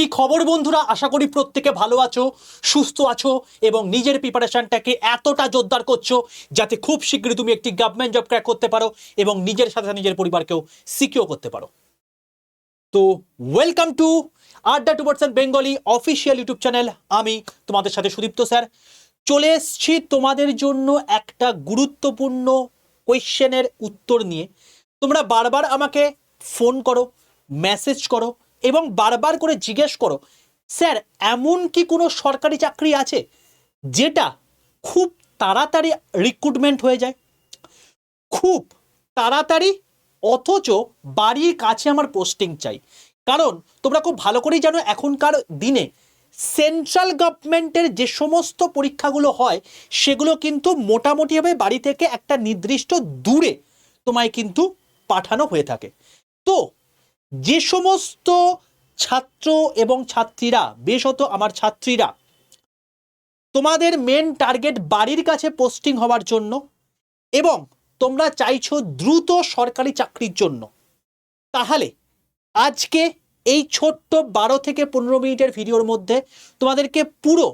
কি খবর বন্ধুরা? আশা করি প্রত্যেকে ভালো আছো, সুস্থ আছো এবং নিজের প্রিপারেশনটাকে এতটা জোরদার করছ যাতে খুব শীঘ্রই তুমি একটি গভর্নমেন্ট জব ক্র্যাক করতে পারো এবং নিজের সাথে সাথে নিজের পরিবারকেও সিকিউর করতে পারো। তো welcome to Adda two percent Bengali official YouTube channel আমি তোমাদের সাথে সুদীপ্ত স্যার। চলে এসছি তোমাদের জন্য একটা গুরুত্বপূর্ণ কোয়েশ্চেনের উত্তর নিয়ে। তোমরা বারবার আমাকে ফোন করো মেসেজ করো এবং বারবার করে জিজ্ঞেস করো, স্যার, এমন কি কোনো সরকারি চাকরি আছে যেটা খুব তাড়াতাড়ি রিক্রুটমেন্ট হয়ে যায়? খুব তাড়াতাড়ি, অথচ বাড়ির কাছে আমার পোস্টিং চাই। কারণ তোমরা খুব ভালো করেই জানো, এখনকার দিনে সেন্ট্রাল গভর্নমেন্টের যে সমস্ত পরীক্ষাগুলো হয়, সেগুলো কিন্তু মোটামুটিভাবে বাড়ি থেকে একটা নির্দিষ্ট দূরে তোমায় কিন্তু পাঠানো হয়ে থাকে। তো যে সমস্ত ছাত্র এবং ছাত্রীরা, বিশেষত আমার ছাত্রীরা, তোমাদের মেন টার্গেট বাড়ির কাছে পোস্টিং হওয়ার জন্য এবং তোমরা চাইছো দ্রুত সরকারি চাকরির জন্য। তাহলে আজকে এই ছোট্ট বারো থেকে পনেরো মিনিটের ভিডিওর মধ্যে তোমাদেরকে পুরো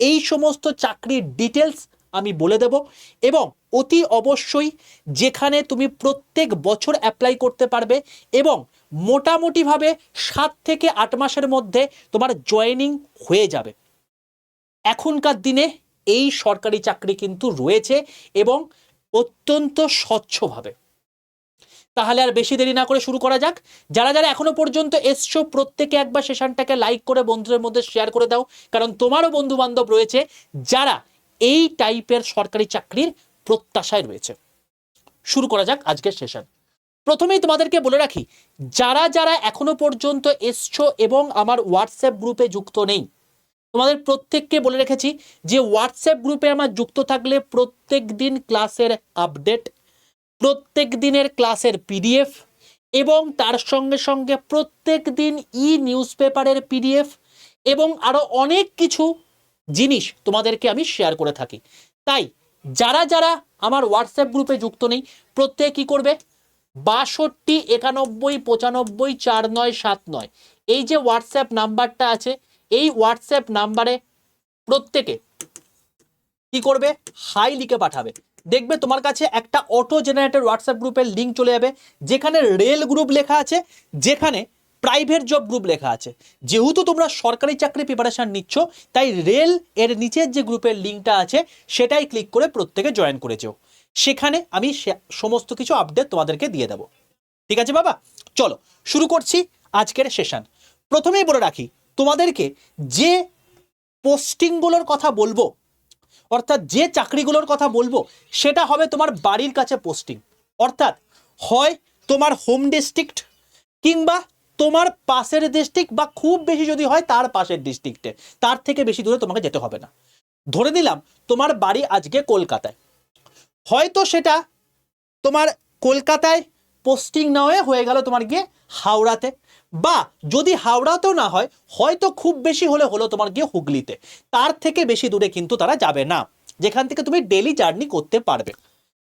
এই সমস্ত চাকরির ডিটেলস আমি বলে দেব। এবং অতি অবশ্যই যেখানে তুমি প্রত্যেক বছর অ্যাপ্লাই করতে পারবে এবং মোটামুটিভাবে সাত থেকে আট মাসের মধ্যে তোমার জয়েনিং হয়ে যাবে। এখনকার দিনে এই সরকারি চাকরি কিন্তু রয়েছে এবং অত্যন্ত স্বচ্ছভাবে। তাহলে আর বেশি দেরি না করে শুরু করা যাক। যারা যারা এখনও পর্যন্ত এসছো, প্রত্যেকে একবার সেশনটাকে লাইক করে বন্ধুদের মধ্যে শেয়ার করে দাও। কারণ তোমারও বন্ধু বান্ধব রয়েছে যারা এই টাইপের সরকারি চাকরির প্রত্যাশায় রয়েছে। শুরু করা যাক আজকের সেশন প্রথমেই তোমাদেরকে বলে রাখি, যারা যারা এখনও পর্যন্ত এসছো এবং আমার হোয়াটসঅ্যাপ গ্রুপে যুক্ত নেই, তোমাদের প্রত্যেককে বলে রেখেছি যে হোয়াটসঅ্যাপ গ্রুপে আমার যুক্ত থাকলে প্রত্যেক দিন ক্লাসের আপডেট প্রত্যেক দিনের ক্লাসের পিডিএফ এবং তার সঙ্গে সঙ্গে প্রত্যেক দিন ই নিউজ পেপারের পিডিএফ এবং আরও অনেক কিছু জিনিস তোমাদেরকে আমি শেয়ার করে থাকি। তাই যারা যারা আমার হোয়াটসঅ্যাপ গ্রুপে যুক্ত নেই, প্রত্যেকে কী করবে? বাষট্টি, একানব্বই, পঁচানব্বই, চার নয়, সাত নয়। এই যে হোয়াটসঅ্যাপ নাম্বারটা আছে, এই হোয়াটসঅ্যাপ নাম্বারে প্রত্যেকে কি করবে? হাই লিখে পাঠাবে। দেখবে তোমার কাছে একটা অটো জেনারেটেড হোয়াটসঅ্যাপ গ্রুপের লিঙ্ক চলে যাবে, যেখানে রেল গ্রুপ লেখা আছে, যেখানে প্রাইভেট জব গ্রুপ লেখা আছে। যেহেতু তোমরা সরকারি চাকরি প্রিপারেশান নিচ্ছ, তাই রেল এর নিচের যে গ্রুপের লিঙ্কটা আছে, সেটাই ক্লিক করে প্রত্যেকে জয়েন করে সেখানে আমি সমস্ত কিছু আপডেট তোমাদেরকে দিয়ে দেবো। ঠিক আছে বাবা? চলো, শুরু করছি আজকের সেশন প্রথমেই বলে রাখি, তোমাদেরকে যে পোস্টিংগুলোর কথা বলব, অর্থাৎ যে চাকরিগুলোর কথা বলব, সেটা হবে তোমার বাড়ির কাছে পোস্টিং অর্থাৎ হয় তোমার হোম ডিস্ট্রিক্ট কিংবা তোমার পাশের ডিস্ট্রিক্ট বা খুব বেশি যদি হয় তার পাশের ডিস্ট্রিক্টে তার থেকে বেশি দূরে তোমাকে যেতে হবে না। ধরে নিলাম, তোমার বাড়ি আজকে কলকাতায়। হয়তো সেটা তোমার কলকাতায় পোস্টিং না হয়ে হয়ে গেল তোমার গিয়ে হাওড়াতে। বা যদি হাওড়াতেও না হয়, হয়তো খুব বেশি হলে হলো তোমার গিয়ে হুগলিতে। তার থেকে বেশি দূরে কিন্তু তারা যাবে না। যেখান থেকে তুমি ডেলি জার্নি করতে পারবে।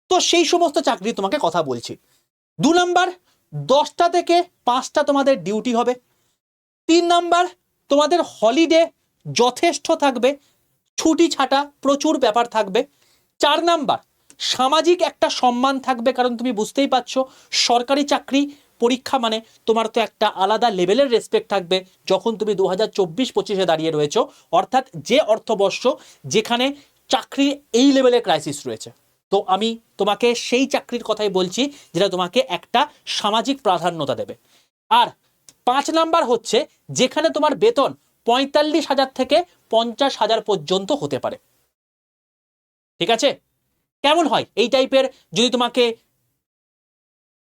তো সেই সমস্ত চাকরি তোমাকে কথা বলছি। দু নাম্বার দশটা থেকে পাঁচটা তোমাদের ডিউটি হবে। তিন নাম্বার, তোমাদের হলিডে যথেষ্ট থাকবে, ছুটি ছাটা প্রচুর ব্যাপার থাকবে। চার নাম্বার, সামাজিক একটা সম্মান থাকবে, কারণ তুমি বুঝতেই পারছ, সরকারি চাকরি পরীক্ষা মানে তোমার তো একটা আলাদা লেভেলের রেসপেক্ট থাকবে, যখন তুমি দু হাজার চব্বিশ পঁচিশে দাঁড়িয়ে রয়েছো। অর্থাৎ যে অর্থবর্ষ যেখানে চাকরির এই লেভেলের ক্রাইসিস রয়েছে। তো আমি তোমাকে সেই চাকরির কথাই বলছি যেটা তোমাকে একটা সামাজিক প্রাধান্যতা দেবে। আর পাঁচ নাম্বার হচ্ছে যেখানে তোমার বেতন পঁয়তাল্লিশ হাজার থেকে পঞ্চাশ হাজার পর্যন্ত হতে পারে। ঠিক আছে? কেমন হয় এই টাইপের যদি তোমাকে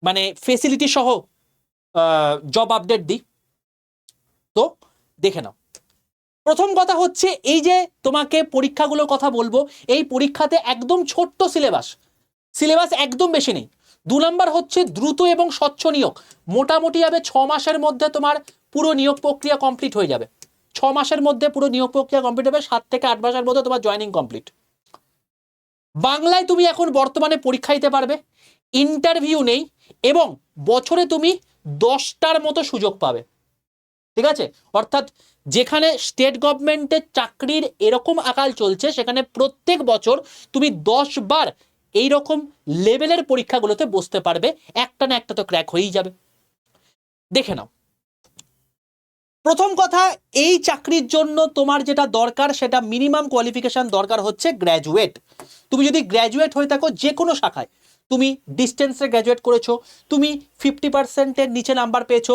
মানে ফেসিলিটি সহ জব আপডেট দিই? তো দেখে নাও। প্রথম কথা হচ্ছে এই যে তোমাকে পরীক্ষাগুলোর কথা বলব, এই পরীক্ষাতে একদম ছোট্ট সিলেবাস। সিলেবাস একদম বেশি নেই। দু নম্বর হচ্ছে দ্রুত এবং স্বচ্ছ নিয়োগ। মোটামুটি হবে ছ মাসের মধ্যে তোমার পুরো নিয়োগ প্রক্রিয়া কমপ্লিট হয়ে যাবে। ছ মাসের মধ্যে পুরো নিয়োগ প্রক্রিয়া কমপ্লিট হবে, সাত থেকে আট মাসের মধ্যে তোমার জয়েনিং কমপ্লিট বাংলায় তুমি এখন বর্তমানে পরীক্ষা দিতে পারবে ইন্টারভিউ নেই এবং বছরে তুমি দশটার মতো সুযোগ পাবে। ঠিক আছে? অর্থাৎ যেখানে স্টেট গভর্নমেন্টের চাকরির এরকম আকাল চলছে, সেখানে প্রত্যেক বছর তুমি দশ বার এই রকম লেভেলের পরীক্ষাগুলোতে বসতে পারবে। একটা না একটা তো ক্র্যাক হয়েই যাবে। দেখে নাও। প্রথম কথা, এই চাকরির জন্য তোমার যেটা দরকার, সেটা মিনিমাম কোয়ালিফিকেশান দরকার হচ্ছে গ্র্যাজুয়েট তুমি যদি গ্র্যাজুয়েট হয়ে থাকো যে কোনো শাখায় তুমি ডিস্টেন্সে গ্র্যাজুয়েট করেছ, তুমি ফিফটি পার্সেন্টের নিচে নাম্বার পেয়েছ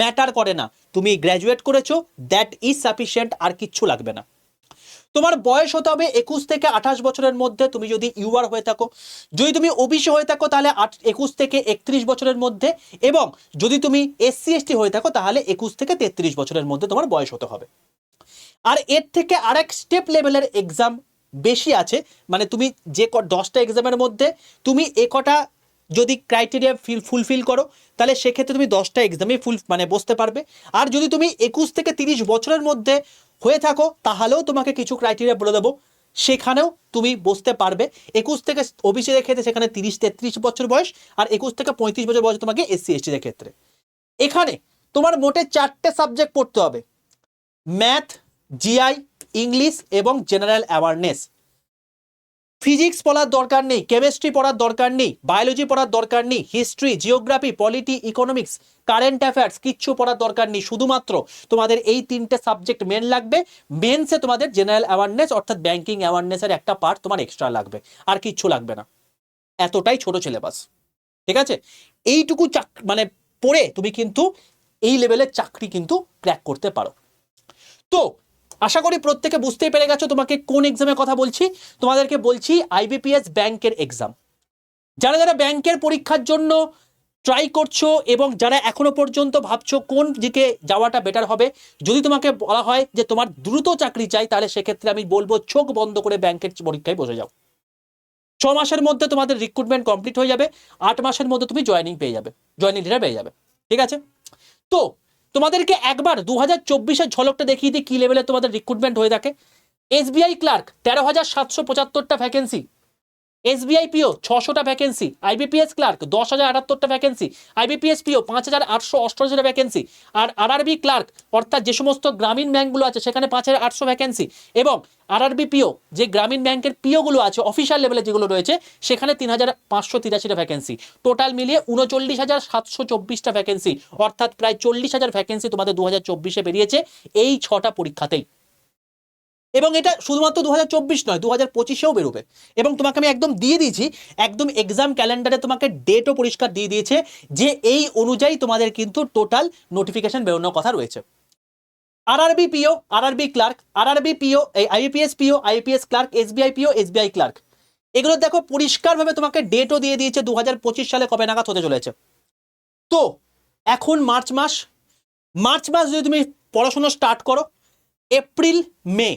ম্যাটার করে না। তুমি গ্র্যাজুয়েট করেছ দ্যাট ইজ সাফিসিয়েন্ট আর কিচ্ছু লাগবে না। তোমার বয়স হতে হবে একুশ থেকে আঠাশ বছরের মধ্যে, তুমি যদি ইউআর হয়ে থাকো। যদি তুমি ওবিসি হয়ে থাকো, তাহলে আট, একুশ থেকে একত্রিশ বছরের মধ্যে, এবং যদি তুমি এসসি এসটি হয়ে থাকো, তাহলে একুশ থেকে তেত্রিশ বছরের মধ্যে তোমার বয়স হতে হবে। আর এর থেকে আরেক স্টেপ লেভেলের এক্সাম বেশি আছে মানে তুমি যে ক, দশটা এক্সামের মধ্যে তুমি এ কটা যদি ক্রাইটেরিয়া ফিল ফুলফিল করো, তাহলে সেক্ষেত্রে তুমি দশটা এক্সামে ফুল মানে বসতে পারবে। আর যদি তুমি একুশ থেকে তিরিশ বছরের মধ্যে হয়ে থাকো, তাহলেও তোমাকে কিছু ক্রাইটেরিয়া বলে দেবো। সেখানেও তুমি বসতে পারবে। একুশ থেকে ওবিসিদের ক্ষেত্রে সেখানে তিরিশ, তেত্রিশ বছর বয়স, আর একুশ থেকে পঁয়ত্রিশ বছর বয়স তোমাকে এসসি এসটিদের ক্ষেত্রে। এখানে তোমার মোটে চারটে সাবজেক্ট পড়তে হবে। ম্যাথ জিআই, ইংলিশ এবং জেনারেল অ্যাওয়ারনেস। ফিজিক্স পড়ার দরকার নেই, কেমিস্ট্রি পড়ার দরকার নেই, বায়োলজি পড়ার দরকার নেই, history, geography, polity, economics, current affairs কিচ্ছু পড়ার দরকার নেই। শুধুমাত্র তোমাদের এই তিনটে সাবজেক্ট মেন লাগবে মেনসে তোমাদের জেনারেল অ্যাওয়ারনেস অর্থাৎ ব্যাঙ্কিং অ্যাওয়ারনেসের একটা পার্ট তোমার এক্সট্রা লাগবে, আর কিচ্ছু লাগবে না। এতটাই ছোট সিলেবাস ঠিক আছে? এইটুকু চাক মানে পড়ে তুমি কিন্তু এই লেভেলের চাকরি কিন্তু ক্র্যাক করতে পারো। তো আশা করি প্রত্যেকে বুঝতেই পেরে গেছো, তোমাকে কোন এক্সামের কথা বলছি? তোমাদেরকে বলছি আইবিপিএস ব্যাংকের এক্সাম যারা যারা ব্যাংকের পরীক্ষার জন্য ট্রাই করছ এবং যারা এখনও পর্যন্ত ভাবছ কোন দিকে যাওয়াটা বেটার হবে, যদি তোমাকে বলা হয় যে তোমার দ্রুত চাকরি চাই, তাহলে সেক্ষেত্রে আমি বলব চোখ বন্ধ করে ব্যাংকের পরীক্ষায় বসে যাও। ছ মাসের মধ্যে তোমাদের রিক্রুটমেন্ট কমপ্লিট হয়ে যাবে, আট মাসের মধ্যে তুমি জয়েনিং পেয়ে যাবে জয়েনিং লেটার পেয়ে যাবে, ঠিক আছে? তো তোমাদেরকে একবার দু হাজার চব্বিশের ঝলকটা দেখিয়ে দিই, কী লেভেলে তোমাদের রিক্রুটমেন্ট হয়ে থাকে। এসবিআই ক্লার্ক তেরো হাজার সাতশো পঁচাত্তরটা ভ্যাকেন্সি এসবিআই পিও ছশোটা ভ্যাকেন্সি আইবিপিএস ক্লার্ক দশ হাজার আটাত্তরটা ভ্যাকেন্সি আইবিপিএস পিও পাঁচ হাজার আটশো অষ্টআশিটা ভ্যাকেন্সি আর আরআরবি ক্লার্ক অর্থাৎ যে সমস্ত গ্রামীণ ব্যাংকগুলো আছে সেখানে পাঁচ হাজার আটশো ভ্যাকেন্সি এবং আরআরবি পিও যে গ্রামীণ ব্যাংকের পিওগুলো আছে অফিসিয়াল লেভেলে যেগুলো রয়েছে, সেখানে তিন হাজার পাঁচশো তিরাশিটা ভ্যাকেন্সি টোটাল মিলিয়ে উনচল্লিশ হাজার সাতশো চব্বিশটা ভ্যাকেন্সি অর্থাৎ প্রায় চল্লিশ হাজার ভ্যাকেন্সি তোমাদের দু হাজার চব্বিশে বেরিয়েছে এই ছটা পরীক্ষাতেই। এবং এটা শুধুমাত্র দু হাজার চব্বিশ নয় দু হাজার পঁচিশেও বেরোবে। এবং তোমাকে আমি একদম দিয়ে দিয়েছি, একদম এক্সাম ক্যালেন্ডারে তোমাকে ডেটও পরিষ্কার দিয়ে দিয়েছে, যে এই অনুযায়ী তোমাদের কিন্তু টোটাল নোটিফিকেশন বেরোনোর কথা রয়েছে। RRB PO RRB clerk RRB PO এই IPS PO IPS clerk SBI PO SBI clerk এগুলো দেখো পরিষ্কারভাবে তোমাকে ডেটও দিয়ে দিয়েছে দু হাজার পঁচিশ সালে কবে নাগাদ হতে চলেছে। তো, এখন মার্চ মাস। মার্চ মাস যদি তুমি পড়াশোনা স্টার্ট করো, এপ্রিল, মে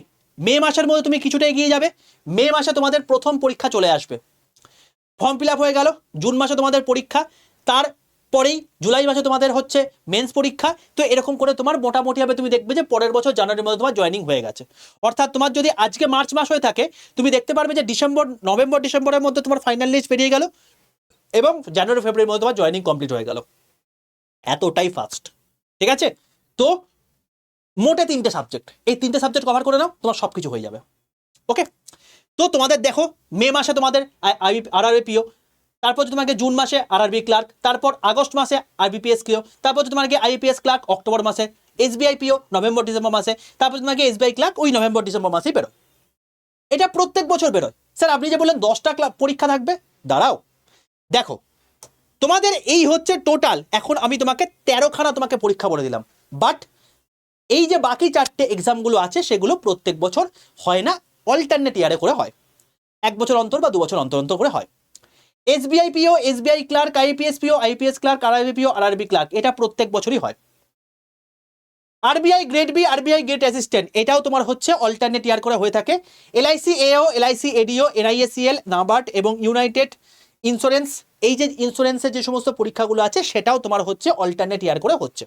মে মাসের মধ্যে তুমি কিছুটা এগিয়ে যাবে। মে মাসে তোমাদের প্রথম পরীক্ষা চলে আসবে। ফর্ম ফিল হয়ে গেল, জুন মাসে তোমাদের পরীক্ষা, তারপরেই জুলাই মাসে তোমাদের হচ্ছে মেন্স পরীক্ষা। তো এরকম করে তোমার মোটামুটি হবে তুমি দেখবে যে পরের বছর জানুয়ারির মধ্যে তোমার জয়েনিং হয়ে গেছে। অর্থাৎ তোমার যদি আজকে মার্চ মাস হয়ে থাকে, তুমি দেখতে পারবে যে ডিসেম্বর, নভেম্বর, ডিসেম্বরের মধ্যে তোমার ফাইনাল লিস্ট বেরিয়ে গেল এবং জানুয়ারি, ফেব্রুয়ারির মধ্যে তোমার জয়েনিং কমপ্লিট হয়ে গেল। এতটাই ফাস্ট ঠিক আছে? তো মোটে তিনটে সাবজেক্ট এই তিনটে সাবজেক্ট কভার করে নাও, তোমার সব কিছু হয়ে যাবে। ওকে তো তোমাদের দেখো, মে মাসে তোমাদের আরআরবি পিও তারপর তোমাকে জুন মাসে আরআরবি ক্লার্ক তারপর আগস্ট মাসে আইবিপিএস কিও তারপর তোমাকে আইপিএস ক্লার্ক অক্টোবর মাসে এসবিআই পিও নভেম্বর ডিসেম্বর মাসে, তারপর তোমাকে এসবিআই ক্লার্ক ওই নভেম্বর ডিসেম্বর মাসেই বেরোয়। এটা প্রত্যেক বছর বেরোয়। স্যার আপনি যে বললেন দশটা ক্লাব পরীক্ষা থাকবে, দাঁড়াও। দেখো, তোমাদের এই হচ্ছে টোটাল এখন আমি তোমাকে তেরোখানা তোমাকে পরীক্ষা বলে দিলাম। বাট এই যে বাকি চারটে এক্সামগুলো আছে, সেগুলো প্রত্যেক বছর হয় না অল্টারনেট ইয়ারে করে হয়। এক বছর অন্তর বা দু বছর অন্তর অন্তর করে হয়। S SBI PO SBI clerk IPS PO IPS clerk আর আরআরবি পিও আরআরবি ক্লার্ক এটা প্রত্যেক বছরই হয়। RBI grade B RBI grade assistant এটাও তোমার হচ্ছে অল্টারনেট ইয়ার করে হয়ে থাকে। এলআইসি এও এলআইসি এডিও এনআইএসিএল নাবার্ড এবং ইউনাইটেড ইন্স্যুরেন্স এই যে ইন্স্যুরেন্সের যে সমস্ত পরীক্ষাগুলো আছে, সেটাও তোমার হচ্ছে অল্টারনেট ইয়ার করে হচ্ছে।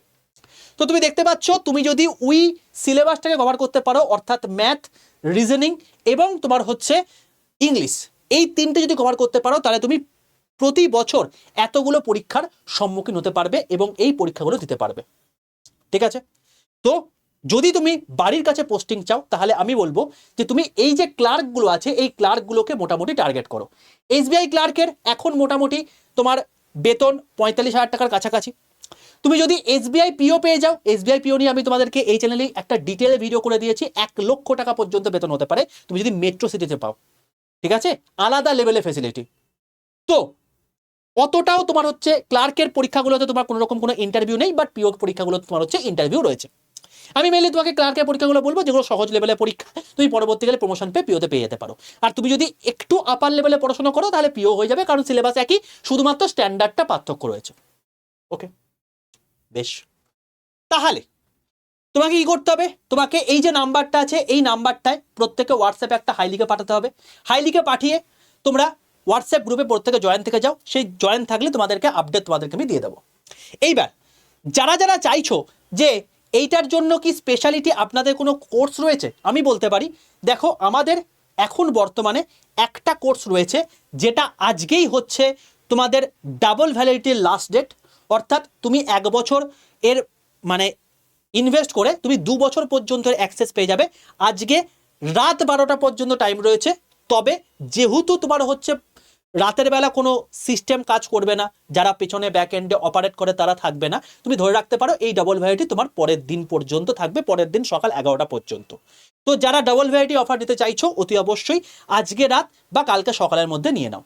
তো তুমি দেখতে পাচ্ছ, তুমি যদি উই সিলেবাসটাকে কভার করতে পারো, অর্থাৎ ম্যাথ রিজনিং এবং তোমার হচ্ছে ইংলিশ এই তিনটে যদি কভার করতে পারো, তাহলে তুমি প্রতি বছর এতগুলো পরীক্ষার সম্মুখীন হতে পারবে এবং এই পরীক্ষাগুলো দিতে পারবে। ঠিক আছে? তো যদি তুমি বাড়ির কাছে পোস্টিং চাও, তাহলে আমি বলব যে তুমি এই যে ক্লার্কগুলো আছে, এই ক্লার্কগুলোকে মোটামুটি টার্গেট করো। এসবিআই ক্লার্কের এখন মোটামুটি তোমার বেতন পঁয়তাল্লিশ হাজার টাকার কাছাকাছি। তুমি যদি এসবিআই পিও পেয়ে যাও এসবিআই পিও নিয়ে আমি তোমাদেরকে এই চ্যানেলে একটা ডিটেলে ভিডিও করে দিয়েছি, এক লক্ষ টাকা পর্যন্ত বেতন হতে পারে, তুমি যদি মেট্রো সিটিতে পাও, ঠিক আছে? আলাদা লেভেলে ফেসিলিটি তো, অতটাও তোমার হচ্ছে ক্লার্কের পরীক্ষাগুলোতে তোমার কোনো রকম কোনো ইন্টারভিউ নেই বাট পিও পরীক্ষাগুলোতে তোমার হচ্ছে ইন্টারভিউ রয়েছে। আমি মেনলি তোমাকে ক্লার্কের পরীক্ষাগুলো বলব, যেগুলো সহজ লেভেলের পরীক্ষা, তুমি পরবর্তীকালে প্রমোশন পেয়ে পিওতে পেয়ে যেতে পারো। আর তুমি যদি একটু আপার লেভেলে পড়াশোনা করো, তাহলে পিও হয়ে যাবে, কারণ সিলেবাস একই, শুধুমাত্র স্ট্যান্ডার্ডটা পার্থক্য রয়েছে। ওকে বেশ। তাহলে, তোমাকে কি করতে হবে? তোমাকে এই যে নাম্বারটা আছে, এই নাম্বারটায় প্রত্যেকে হোয়াটসঅ্যাপে একটা হাইলিকে পাঠাতে হবে। হাইলিকে পাঠিয়ে তোমরা হোয়াটসঅ্যাপ গ্রুপে প্রত্যেকে জয়েন থেকে যাও। সেই জয়েন থাকলে তোমাদেরকে আপডেট তোমাদেরকে আমি দিয়ে দেবো। এইবার, যারা যারা চাইছো যে এইটার জন্য কি স্পেশালিটি আপনাদের কোনো কোর্স রয়েছে, আমি বলতে পারি, দেখো আমাদের এখন বর্তমানে একটা কোর্স রয়েছে, যেটা আজকেই হচ্ছে তোমাদের ডাবল ভ্যালিডিটির লাস্ট ডেট অর্থাৎ তুমি এক বছর এর মানে ইনভেস্ট করে তুমি দু বছর পর্যন্ত অ্যাক্সেস পেয়ে যাবে। আজকে রাত বারোটা পর্যন্ত টাইম রয়েছে। তবে যেহেতু তোমার হচ্ছে রাতের বেলা কোনো সিস্টেম কাজ করবে না, যারা পেছনে ব্যাক এন্ডে অপারেট করে তারা থাকবে না, তুমি ধরে রাখতে পারো এই ডাবল ভ্যারাইটি তোমার পরের দিন পর্যন্ত থাকবে, পরের দিন সকাল এগারোটা পর্যন্ত। তো যারা ডাবল ভ্যারাইটি অফার দিতে চাইছো, অতি অবশ্যই আজকে রাত বা কালকে সকালের মধ্যে নিয়ে নাও।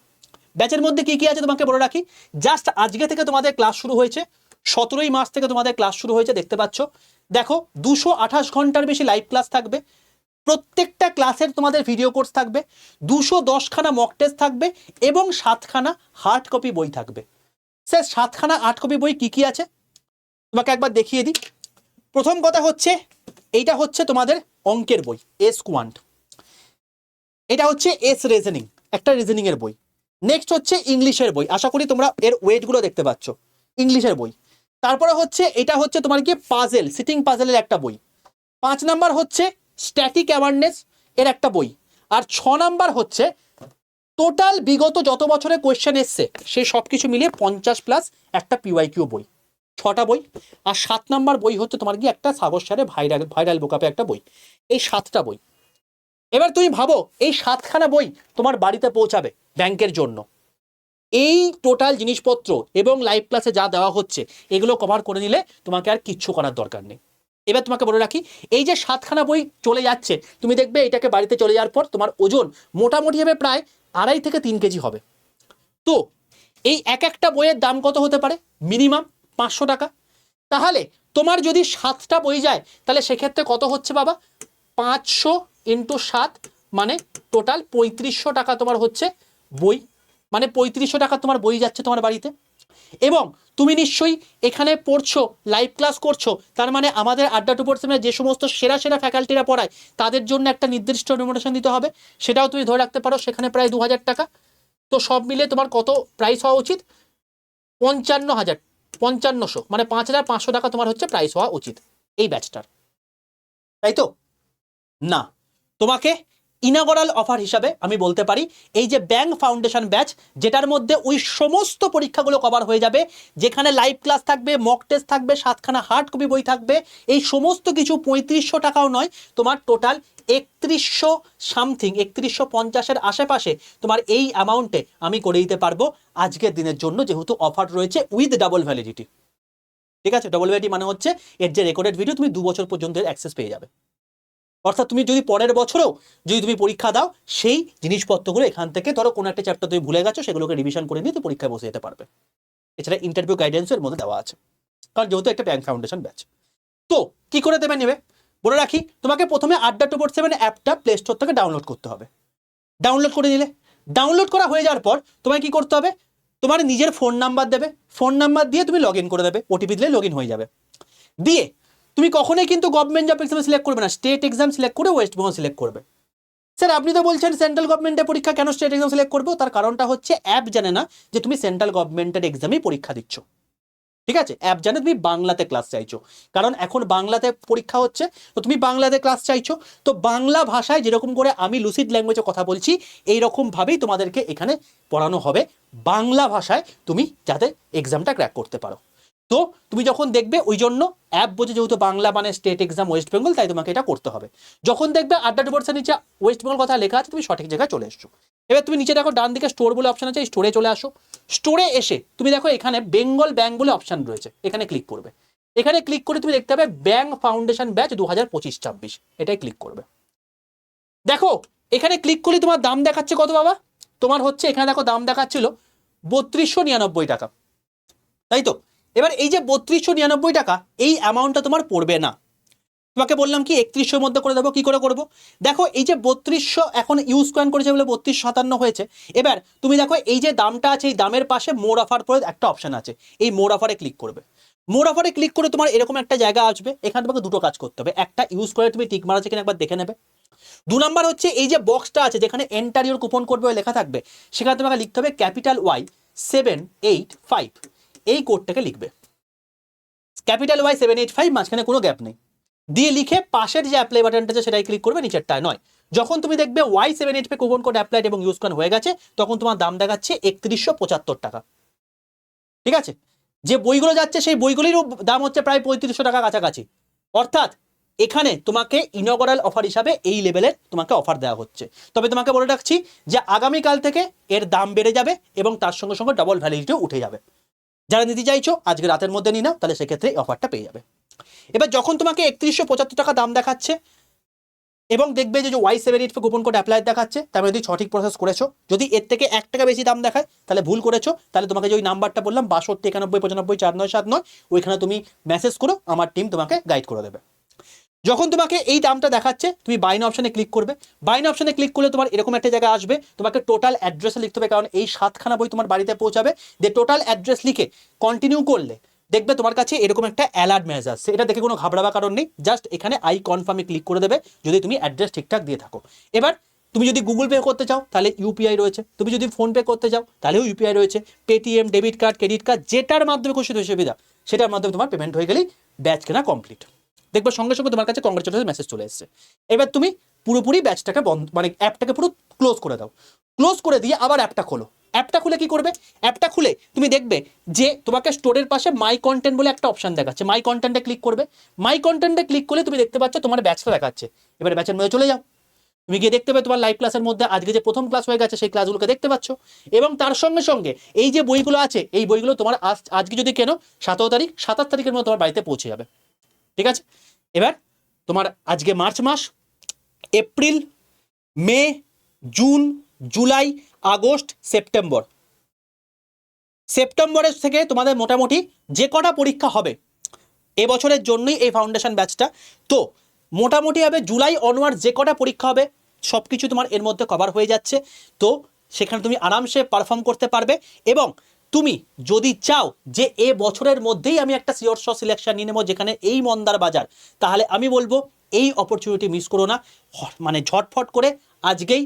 ব্যাচের মধ্যে কি কি আছে তোমাকে বলে রাখি? জাস্ট আজকে থেকে তোমাদের ক্লাস শুরু হয়েছে। সতেরোই মাস থেকে তোমাদের ক্লাস শুরু হয়েছে, দেখতে পাচ্ছ। দেখো, দুশো আঠাশ ঘণ্টার বেশি লাইভ ক্লাস থাকবে। প্রত্যেকটা ক্লাসের তোমাদের ভিডিও কোর্স থাকবে। দুশো দশখানা মক টেস্ট থাকবে এবং সাতখানা হার্ড কপি বই থাকবে। স্যার সাতখানা আট কপি বই কি কি আছে? তোমাকে একবার দেখিয়ে দিই। প্রথম কথা হচ্ছে, এইটা হচ্ছে তোমাদের অঙ্কের বই এস কোয়ান্ট এটা হচ্ছে এস রিজনিং একটা রিজনিং এর বই। নেক্সট হচ্ছে ইংলিশের বই। আশা করি তোমরা এর ওয়েটগুলো দেখতে পাচ্ছ। ইংলিশের বই। তারপরে হচ্ছে, এটা হচ্ছে তোমার কি? পাজেল সিটিং পাজেলের একটা বই। পাঁচ নাম্বার হচ্ছে স্ট্যাটিক অ্যাওয়ারনেস এর একটা বই। আর ছ নাম্বার হচ্ছে টোটাল বিগত যত বছরে কোয়েশ্চেন এসছে সেই সব কিছু মিলিয়ে পঞ্চাশ প্লাস একটা পিওয়াই কিউ বই। ছটা বই। আর সাত নাম্বার বই হচ্ছে তোমার কি? একটা সাগর সারে ভাইরাল ভাইরাল বোকাপে একটা বই। এই সাতটা বই। এবার তুমি ভাবো, এই সাতখানা বই তোমার বাড়িতে পৌঁছাবে ব্যাংকের জন্য। এই টোটাল জিনিসপত্র এবং লাইভ ক্লাসে যা দেওয়া হচ্ছে, এগুলো কভার করে নিলে তোমাকে আর কিচ্ছু করার দরকার নেই। এবার তোমাকে বলে রাখি, এই যে সাতখানা বই চলে যাচ্ছে, তুমি দেখবে এটাকে বাড়িতে চলে যাওয়ার পর তোমার ওজন মোটামুটি হবে প্রায় আড়াই থেকে তিন কেজি হবে। তো, এই এক একটা বইয়ের দাম কত হতে পারে? মিনিমাম পাঁচশো টাকা। তাহলে তোমার যদি সাতটা বই যায়, তাহলে সেক্ষেত্রে কত হচ্ছে বাবা? পাঁচশো ইন্টু সাত মানে টোটাল পঁয়ত্রিশশো টাকা তোমার হচ্ছে বই। মানে পঁয়ত্রিশশো টাকা তোমার বই যাচ্ছে তোমার বাড়িতে। এবং তুমি নিশ্চয়ই এখানে পড়ছো লাইভ ক্লাস করছ, তার মানে আমাদের আড্ডা টু সেমিনার যে সমস্ত সেরা সেরা ফ্যাকাল্টিরা পড়ায়, তাদের জন্য একটা নির্দিষ্ট রেমুনেশন দিতে হবে। সেটাও তুমি ধরে রাখতে পারো, সেখানে প্রায় দু হাজার টাকা। তো সব মিলে তোমার কত প্রাইস হওয়া উচিত? পঞ্চান্ন হাজার পঞ্চান্নশো মানে পাঁচ হাজার পাঁচশো টাকা তোমার হচ্ছে প্রাইস হওয়া উচিত। এই ব্যাচটার তাই তো? না। তোমাকে ইনাগরাল অফার হিসাবে আমি বলতে পারি। এই যে ব্যাংক ফাউন্ডেশন ব্যাচ যেটার মধ্যে ওই সমস্ত পরীক্ষাগুলো কভার হয়ে যাবে, যেখানে লাইভ ক্লাস থাকবে মক টেস্ট থাকবে, সাতখানা হার্ড কপি বই থাকবে, এই সমস্ত কিছু পঁয়ত্রিশশো টাকাও নয়, তোমার টোটাল একত্রিশশো সামথিং একত্রিশশো পঞ্চাশের আশেপাশে তোমার এই অ্যামাউন্টে আমি করে দিতে পারব আজকের দিনের জন্য, যেহেতু অফার রয়েছে উইথ ডাবল ভ্যালিডিটি ঠিক আছে? ডবল ভ্যালিডিটি মানে হচ্ছে, এর যে রেকর্ডেড ভিডিও তুমি দু বছর পর্যন্ত অ্যাক্সেস পেয়ে যাবে। অর্থাৎ তুমি যদি পরের বছরও যদি তুমি পরীক্ষা দাও, সেই জিনিসপত্রগুলো এখান থেকে ধরো কোনো একটা চ্যাপ্টার তুমি ভুলে গেছো, সেগুলোকে রিভিশন করে নিয়ে তুমি পরীক্ষায় বসে যেতে পারবে। এছাড়া ইন্টারভিউ গাইডেন্সের মধ্যে দেওয়া আছে। কারণ যেহেতু একটা ব্যাংক ফাউন্ডেশন ব্যাচ তো কি করে দেবে নেবে? বলে রাখি, তোমাকে প্রথমে আড্ডা টু সেভেন অ্যাপটা প্লে স্টোর থেকে ডাউনলোড করতে হবে। ডাউনলোড করে নিলে। ডাউনলোড করা হয়ে যাওয়ার পর তোমায় কি করতে হবে? তোমার নিজের ফোন নাম্বার দেবে। ফোন নাম্বার দিয়ে তুমি লগ করে দেবে। ওটিপি দিলে লগ হয়ে যাবে। দিয়ে তুমি কখনোই কিন্তু গভর্নমেন্ট জব এক্সাম সিলেক্ট করবে না স্টেট এক্সাম সিলেক্ট করে ওয়েস্ট বেঙ্গল সিলেক্ট করবে। স্যার আপনি তো বলছেন সেন্ট্রাল গভর্নমেন্টের পরীক্ষা কেন স্টেট এক্সাম সিলেক্ট করব? তার কারণটা হচ্ছে অ্যাপ জানে না যে তুমি সেন্ট্রাল গভর্নমেন্টের এক্সামেই পরীক্ষা দিচ্ছ। ঠিক আছে? অ্যাপ জানে তুমি বাংলাতে ক্লাস চাইছো। কারণ এখন বাংলাতে পরীক্ষা হচ্ছে, তো তুমি বাংলাতে ক্লাস চাইছো। তো বাংলা ভাষায় যেরকম করে আমি লুসিড ল্যাঙ্গুয়েজে কথা বলছি এই রকমভাবেই তোমাদেরকে এখানে পড়ানো হবে। বাংলা ভাষায় তুমি যাতে এক্সামটা ক্র্যাক করতে পারো। তো তুমি যখন দেখবে ওই জন্য অ্যাপ বোঝে যেহেতু বাংলা মানে স্টেট এক্সাম ওয়েস্ট বেঙ্গল তাই তোমাকে এটা করতে হবে। যখন দেখবে আড্ডা ডুবর্সের নিচে ওয়েস্ট বেঙ্গল কথা লেখা আছে, তুমি সঠিক জায়গায় চলে এসছো। এবার তুমি নিচে দেখো ডান দিকে স্টোর বলে অপশন আছে স্টোরে চলে আসো। স্টোরে এসে তুমি দেখো এখানে বেঙ্গল ব্যাংক বলে অপশন রয়েছে, এখানে ক্লিক করবে। এখানে ক্লিক করে তুমি দেখতে পাবে ব্যাংক ফাউন্ডেশন ব্যাচ দু হাজার পঁচিশ ছাব্বিশ, এটাই ক্লিক করবে। দেখো, এখানে ক্লিক করলে তোমার দাম দেখাচ্ছে কত বাবা? তোমার হচ্ছে, এখানে দেখো দাম দেখাচ্ছিল বত্রিশশো নিরানব্বই টাকা। তাই তো? এবার এই যে বত্রিশশো নিরানব্বই টাকা, এই অ্যামাউন্টটা তোমার পড়বে না। তোমাকে বললাম কি, একত্রিশশোর মধ্যে করে দেবো, কি করে করব? দেখো, এই যে বত্রিশশো এখন ইউজ কয়েন করেছে বলে বত্রিশ সাতান্ন হয়েছে। এবার তুমি দেখো, এই যে দামটা আছে, এই দামের পাশে মোর অফার পরে একটা অপশন আছে। এই মোর অফারে ক্লিক করবে। মোর অফারে ক্লিক করে তোমার এরকম একটা জায়গা আসবে, এখানে তোমাকে দুটো কাজ করতে হবে। একটা ইউজ করে তুমি টিক মারা কিনা একবার দেখে নেবে। দু নাম্বার হচ্ছে, এই যে বক্সটা আছে, যেখানে এন্টারিওর কুপন করবে লেখা থাকবে, সেখানে তোমাকে লিখতে হবে capital Y seven eight five এই কোডটাকে লিখবে। Capital Y seven eight five মাঝখানে কোনো গ্যাপ নেই। দিয়ে লিখে পাশের যে অ্যাপ্লাই বাটনটা আছে সেটাই ক্লিক করবে, নিচেরটায় নয়। যখন তুমি দেখবে ওয়াই সেভেন এইট পে কুপন কোড অ্যাপ্লাইড এবং ইউজ করানো হয়ে গেছে, তখন তোমার দাম দেখাচ্ছে একত্রিশশো পঁচাত্তর টাকা। ঠিক আছে? যে বইগুলো যাচ্ছে, সেই বইগুলিরও দাম হচ্ছে প্রায় পঁয়ত্রিশশো টাকা কাছাকাছি। অর্থাৎ এখানে তোমাকে ইনগরাল অফার হিসাবে এই লেভেলের তোমাকে অফার দেওয়া হচ্ছে। তবে তোমাকে বলে রাখছি যে আগামীকাল থেকে এর দাম বেড়ে যাবে এবং তার সঙ্গে সঙ্গে ডবল ভ্যালিডিটিও উঠে যাবে। যারা নিতে চাইছো, আজকে রাতের মধ্যে নিই না তাহলে সেক্ষেত্রে এই অফারটা পেয়ে যাবে। এবার যখন তোমাকে একত্রিশশো পঁচাত্তর টাকা দাম দেখাচ্ছে, এবং দেখবে যে Y seven eight coupon code apply দেখাচ্ছে, তার মানে যদি সঠিক প্রসেস করেছ, যদি এর থেকে এক টাকা বেশি দাম দেখায়, তাহলে ভুল করেছ, তাহলে তোমাকে যে ওই নাম্বারটা বললাম, বাষট্টি, একানব্বই, পঁচানব্বই, চার নয়, সাত নয়, ওইখানে তুমি মেসেজ করো, আমার টিম তোমাকে গাইড করে দেবে। যখন তোমাকে এই দামটা দেখাচ্ছে, তুমি বাইন অপশনে ক্লিক করবে। বাইন অপশনে ক্লিক করলে তোমার এরকম একটা জায়গা আসবে, তোমাকে টোটাল অ্যাড্রেসে লিখতে হবে, কারণ এই সাতখানা বই তোমার বাড়িতে পৌঁছাবে। যে টোটাল অ্যাড্রেস লিখে কন্টিনিউ করলে দেখবে তোমার কাছে এরকম একটা অ্যালার্ট মেসেজ আসছে। এটা দেখে কোনো ঘাবড়াবার কারণ নেই জাস্ট এখানে আই কনফার্মে ক্লিক করে দেবে, যদি তুমি অ্যাড্রেস ঠিকঠাক দিয়ে থাকো। এবার তুমি যদি গুগল পে করতে চাও, তাহলে ইউপিআই রয়েছে। তুমি যদি ফোন পে করতে চাও, তাহলেও ইউপিআই রয়েছে। Paytm debit card credit card যেটার মাধ্যমে খুশি সুবিধা, সেটার মাধ্যমে তোমার পেমেন্ট হয়ে গেলেই ব্যাচ কেনা কমপ্লিট দেখবে সঙ্গে সঙ্গে তোমার কাছে কংগ্রেচুলেশন মেসেজ চলে এসেছে। এবার তুমি পুরোপুরি ব্যাচটাকে বন্ধ মানে অ্যাপটাকে পুরো ক্লোজ করে দাও। ক্লোজ করে দিয়ে আবার অ্যাপটা খোলো। অ্যাপটা খুলে কি করবে? অ্যাপটা খুলে তুমি দেখবে যে তোমাকে স্টোরের পাশে মাই কন্টেন্ট বলে একটা অপশন দেখাচ্ছে। মাই কন্টেন্টে ক্লিক করবে। মাই কন্টেন্টে ক্লিক করলে তুমি দেখতে পাচ্ছ তোমার ব্যাচটা দেখাচ্ছে। এবারে ব্যাচের মধ্যে চলে যাও। তুমি গিয়ে দেখতে পাবে তোমার লাইভ ক্লাসের মধ্যে আজকে যে প্রথম ক্লাস হয়ে গেছে সেই ক্লাসগুলোকে দেখতে পাচ্ছ। এবং তার সঙ্গে সঙ্গে এই যে বইগুলো আছে, এই বইগুলো তোমার আজ, আজকে যদি কেনো সতেরো তারিখ, সাতাশ তারিখের মধ্যে তোমার বাড়িতে পৌঁছে যাবে। ঠিক আছে? এবার তোমার আজকে মার্চ মাস, April, May, June, July, August, September. সেপ্টেম্বরের থেকে তোমাদের মোটামুটি যে কটা পরীক্ষা হবে এবছরের জন্যই এই ফাউন্ডেশন ব্যাচটা তো মোটামুটি হবে জুলাই অনওয়ার্ড যে কটা পরীক্ষা হবে সব কিছু তোমার এর মধ্যে কভার হয়ে যাচ্ছে। তো সেখানে তুমি আরামসে পারফর্ম করতে পারবে এবং তুমি যদি চাও যে এ বছরের মধ্যেই আমি একটা সিওর শ সিলেকশান নিয়ে নেব যেখানে এই মন্দার বাজার, তাহলে আমি বলব এই অপরচুনিটি মিস করো না। মানে ঝটফট করে আজকেই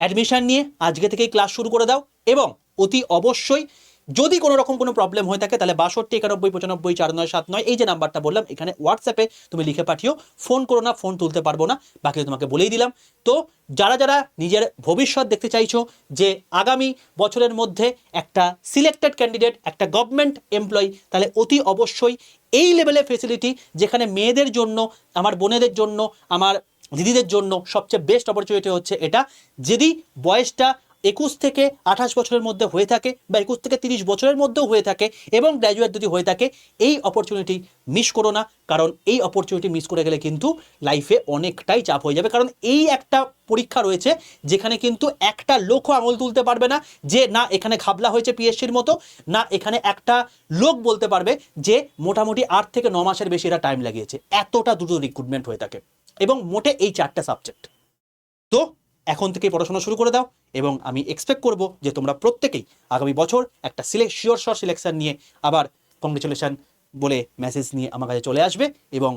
অ্যাডমিশান নিয়ে আজকে থেকেই ক্লাস শুরু করে দাও এবং অতি অবশ্যই যদি কোনো রকম কোনো প্রবলেম হয়ে থাকে, তাহলে বাষট্টি, একানব্বই, পঁচানব্বই, চার নয়, সাত নয়, এই যে নাম্বারটা বললাম, এখানে হোয়াটসঅ্যাপে তুমি লিখে পাঠিও। ফোন করো না ফোন তুলতে পারব না বাকি তোমাকে বলেই দিলাম। তো যারা যারা নিজের ভবিষ্যৎ দেখতে চাইছো যে আগামী বছরের মধ্যে একটা সিলেক্টেড ক্যান্ডিডেট একটা গভর্নমেন্ট এমপ্লয়ি তাহলে অতি অবশ্যই এই লেভেলের ফেসিলিটি যেখানে মেয়েদের জন্য, আমার বোনেদের জন্য, আমার দিদিদের জন্য সবচেয়ে বেস্ট অপরচুনিটি হচ্ছে এটা। যদি বয়সটা একুশ থেকে আঠাশ বছরের মধ্যে হয়ে থাকে বা একুশ থেকে তিরিশ বছরের মধ্যেও হয়ে থাকে এবং গ্র্যাজুয়েট যদি হয়ে থাকে, এই অপরচুনিটি মিস করো না। কারণ এই অপরচুনিটি মিস করে গেলে কিন্তু লাইফে অনেকটাই চাপ হয়ে যাবে। কারণ এই একটা পরীক্ষা রয়েছে যেখানে কিন্তু একটা লোকও আঙুল তুলতে পারবে না যে, না, এখানে ঘাবলা হয়েছে পিএসসির মতো, না, এখানে একটা লোক বলতে পারবে যে, মোটামুটি আট থেকে ন মাসের বেশি এরা টাইম লাগিয়েছে। এতটা দ্রুত রিক্রুটমেন্ট হয়ে থাকে। এবং মোটে এই চারটা সাবজেক্ট তো এখন থেকে পড়াশোনা শুরু করে দাও এবং আমি এক্সপেক্ট করব যে তোমরা প্রত্যেকেই আগামী বছর একটা সিলে শিওর শর সিলেকশন নিয়ে আবার কংগ্রেচুলেশন বলে মেসেজ নিয়ে আমার কাছে চলে আসবে এবং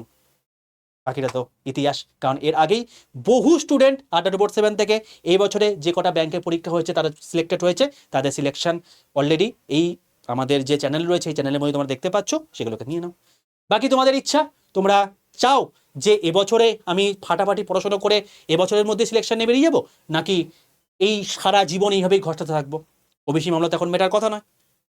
বাকিটা তো ইতিহাস। কারণ এর আগেই বহু স্টুডেন্ট আন্ডার বোর্ড সেভেন থেকে এই বছরে যে কটা ব্যাংকের পরীক্ষা হয়েছে তারা সিলেক্টেড হয়েছে, তাদের সিলেকশন অলরেডি এই আমাদের যে চ্যানেল রয়েছে, এই চ্যানেলের মধ্যে তোমরা দেখতে পাচ্ছ, সেগুলোকে নিয়ে নাও। বাকি তোমাদের ইচ্ছা, তোমরা চাও যে এবছরে আমি ফাটাফাটি পড়াশোনা করে এবছরের মধ্যে সিলেকশন বেরিয়ে যাব? নাকি এই সারা জীবন এইভাবেই ঘটাতে থাকব? ওবিসি মামলা এখন মেটার কথা নয়।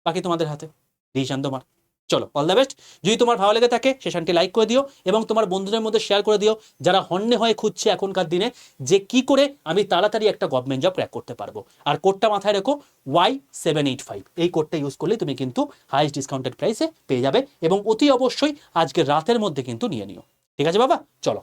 বাকি তোমাদের হাতে। ডিসিশন তোমার। চলো অল দ্য বেস্ট যদি তোমার ভালো লেগে থাকে, সেশনটি লাইক করে দিও এবং তোমার বন্ধুদের মধ্যে শেয়ার করে দিও, যারা হন্যে হয়ে খুঁজছে এখনকার দিনে যে কি করে আমি তাড়াতাড়ি একটা গভর্নমেন্ট জব ক্র্যাক করতে পারব। আর কোডটা মাথায় রেখো ওয়াই সেভেন এইট ফাইভ এই কোডটা ইউজ করলে তুমি কিন্তু হাইস্ট ডিসকাউন্টেড প্রাইসে পেয়ে যাবে এবং অতি অবশ্যই আজকে রাতের মধ্যে কিন্তু নিয়ে নিও। ঠিক আছে বাবা? চলো।